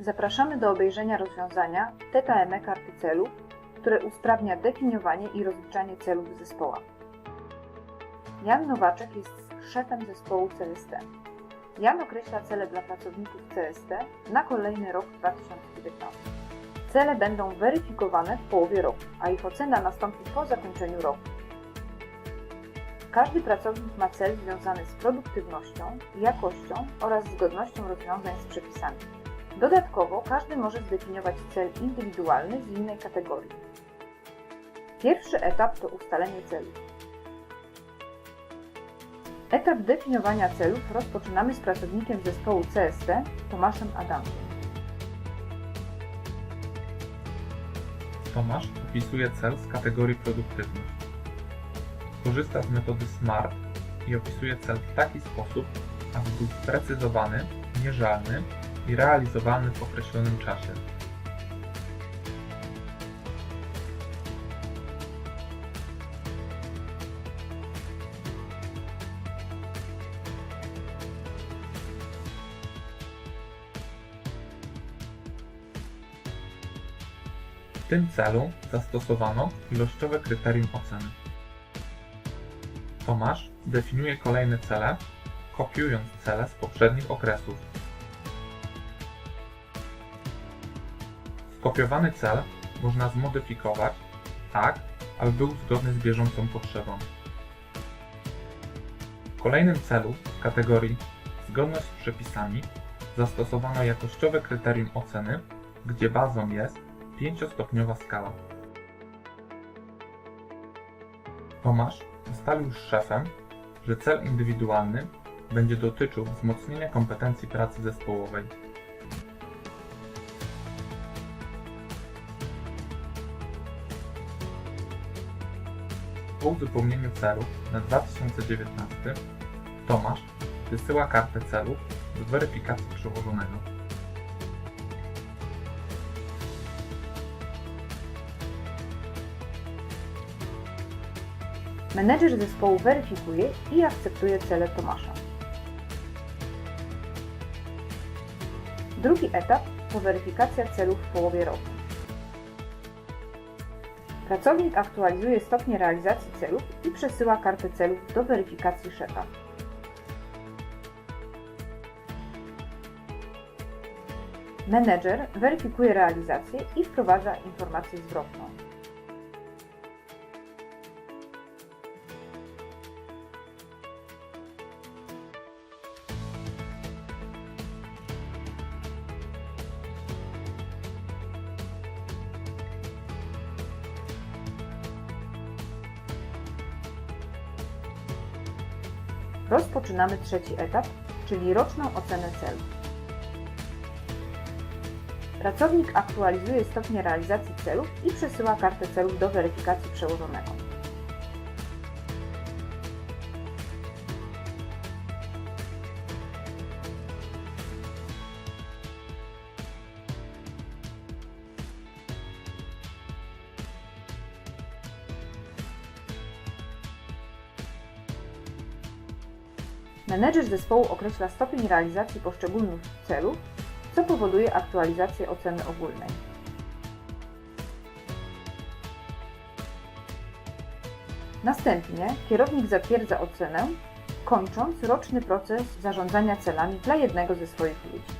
Zapraszamy do obejrzenia rozwiązania TKM karty celów, które usprawnia definiowanie i rozliczanie celów zespoła. Jan Nowaczek jest szefem zespołu CST. Jan określa cele dla pracowników CST na kolejny rok 2019. Cele będą weryfikowane w połowie roku, a ich ocena nastąpi po zakończeniu roku. Każdy pracownik ma cel związany z produktywnością, jakością oraz zgodnością rozwiązań z przepisami. Dodatkowo każdy może zdefiniować cel indywidualny z innej kategorii. Pierwszy etap to ustalenie celów. Etap definiowania celów rozpoczynamy z pracownikiem zespołu CST Tomaszem Adamkiem. Tomasz opisuje cel z kategorii produktywność. Korzysta z metody SMART i opisuje cel w taki sposób, aby był sprecyzowany, mierzalny i realizowalny w określonym czasie. W tym celu zastosowano ilościowe kryterium oceny. Tomasz definiuje kolejne cele, kopiując cele z poprzednich okresów. Skopiowany cel można zmodyfikować tak, aby był zgodny z bieżącą potrzebą. W kolejnym celu w kategorii Zgodność z przepisami zastosowano jakościowe kryterium oceny, gdzie bazą jest pięciostopniowa skala. Tomasz ustalił z szefem, że cel indywidualny będzie dotyczył wzmocnienia kompetencji pracy zespołowej. Po uzupełnieniu celów na 2019 Tomasz wysyła kartę celów do weryfikacji przełożonego. Menedżer zespołu weryfikuje i akceptuje cele Tomasza. Drugi etap to weryfikacja celów w połowie roku. Pracownik aktualizuje stopnie realizacji celów i przesyła kartę celów do weryfikacji szefa. Menedżer weryfikuje realizację i wprowadza informację zwrotną. Rozpoczynamy trzeci etap, czyli roczną ocenę celów. Pracownik aktualizuje stopnie realizacji celów i przesyła kartę celów do weryfikacji przełożonego. Menedżer zespołu określa stopień realizacji poszczególnych celów, co powoduje aktualizację oceny ogólnej. Następnie kierownik zatwierdza ocenę, kończąc roczny proces zarządzania celami dla jednego ze swoich ludzi.